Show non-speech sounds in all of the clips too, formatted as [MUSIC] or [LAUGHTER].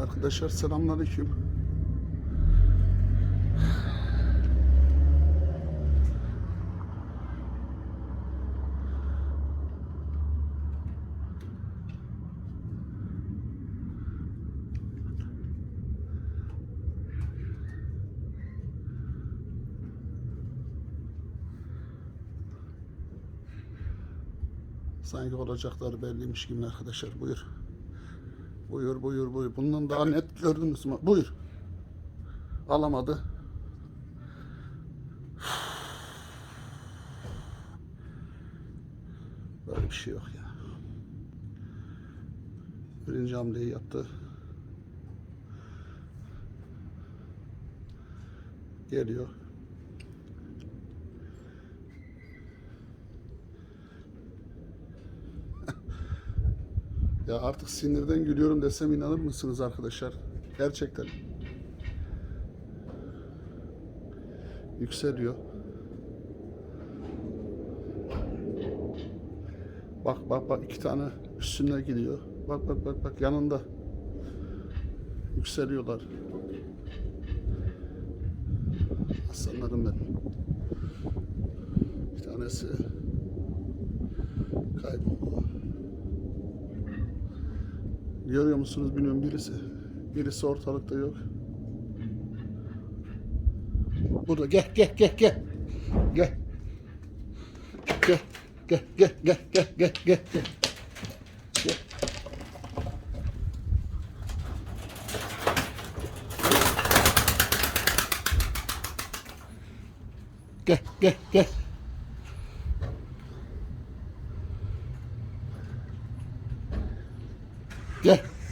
Arkadaşlar selamünaleyküm. Sanki olacakları belliymiş gibi arkadaşlar. Buyur. Buyur buyur buyur. Bundan daha net gördünüz mü? Buyur. Alamadı. Böyle bir şey yok ya. Birinci hamleyi yaptı. Geliyor. Ya artık sinirden gülüyorum desem inanır mısınız arkadaşlar? Gerçekten. Yükseliyor. Bak bak bak iki tane üstüne gidiyor. Bak bak bak bak yanında. Yükseliyorlar. Aslanlarım benim. Bir tanesi kayboldu. Görüyor musunuz bilmiyorum birisi. Birisi ortalıkta yok. Burada gel gel gel gel. Gel. Gel gel gel gel gel gel gel. gel. Gel. Gel gel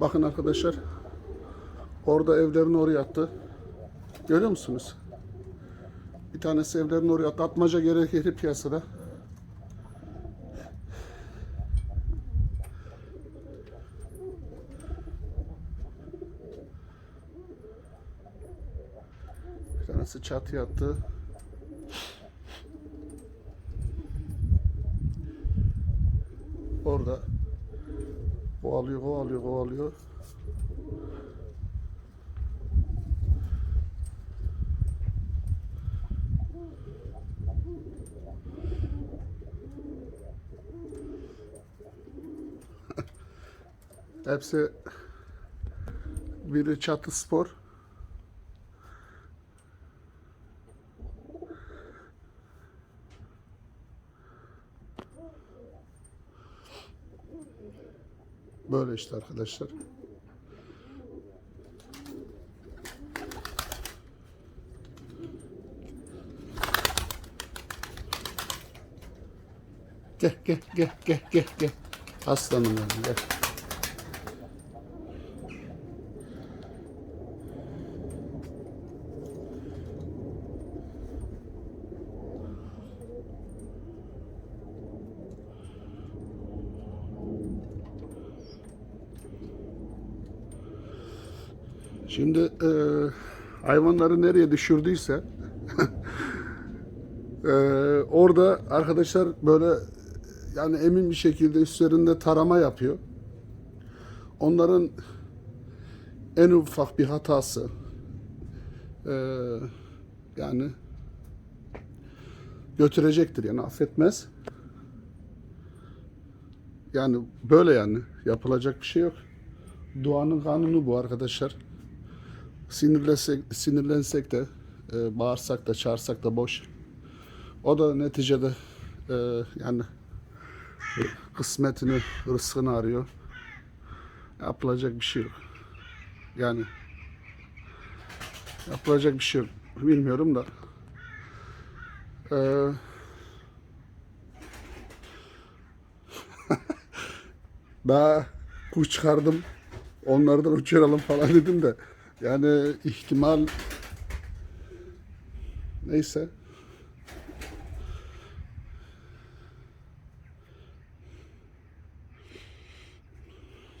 Bakın arkadaşlar. Orada evlerin oraya attı. Görüyor musunuz? Bir tanesi evlerin oraya attı. Atmaca gerekli piyasada. Bir tanesi çatıya attı. Orada Kovalıyor, kovalıyor, kovalıyor. [LAUGHS] Hepsi biri çatı spor. Böyle işte arkadaşlar. Gel gel gel gel gel gel. Aslanım benim gel. Şimdi e, hayvanları nereye düşürdüyse [LAUGHS] e, orada arkadaşlar böyle yani emin bir şekilde üstlerinde tarama yapıyor. Onların en ufak bir hatası e, yani götürecektir yani affetmez. Yani böyle yani yapılacak bir şey yok. Doğanın kanunu bu arkadaşlar sinirlensek, sinirlensek de e, bağırsak da çağırsak da boş. O da neticede e, yani kısmetini, rızkını arıyor. Yapılacak bir şey yok. Yani yapılacak bir şey yok. Bilmiyorum da. E, [LAUGHS] daha kuş çıkardım. onlardan uçuralım falan dedim de. Yani ihtimal neyse.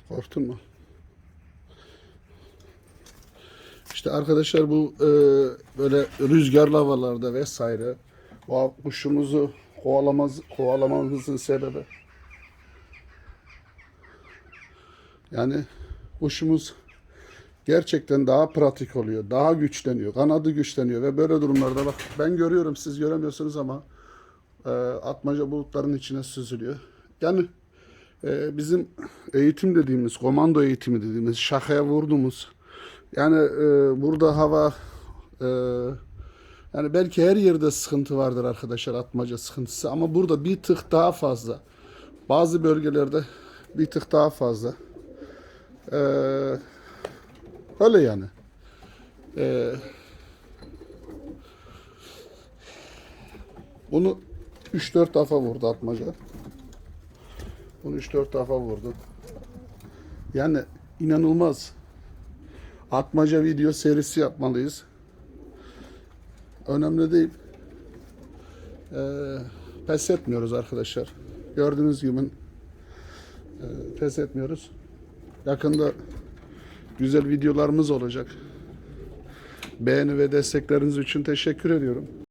Korktun mu? İşte arkadaşlar bu e, böyle rüzgarlı havalarda vesaire bu kuşumuzu kovalamaz, kovalamamızın sebebi yani kuşumuz gerçekten daha pratik oluyor, daha güçleniyor, kanadı güçleniyor ve böyle durumlarda bak ben görüyorum siz göremiyorsunuz ama e, atmaca bulutların içine süzülüyor. Yani e, bizim eğitim dediğimiz, komando eğitimi dediğimiz, şakaya vurduğumuz yani e, burada hava e, yani belki her yerde sıkıntı vardır arkadaşlar atmaca sıkıntısı ama burada bir tık daha fazla. Bazı bölgelerde bir tık daha fazla. E, öyle yani. E, bunu 3-4 defa vurdu atmaca. Bunu 3-4 defa vurdu. Yani inanılmaz. Atmaca video serisi yapmalıyız. Önemli değil. Ee, pes etmiyoruz arkadaşlar. Gördüğünüz gibi e, pes etmiyoruz. Yakında güzel videolarımız olacak. Beğeni ve destekleriniz için teşekkür ediyorum.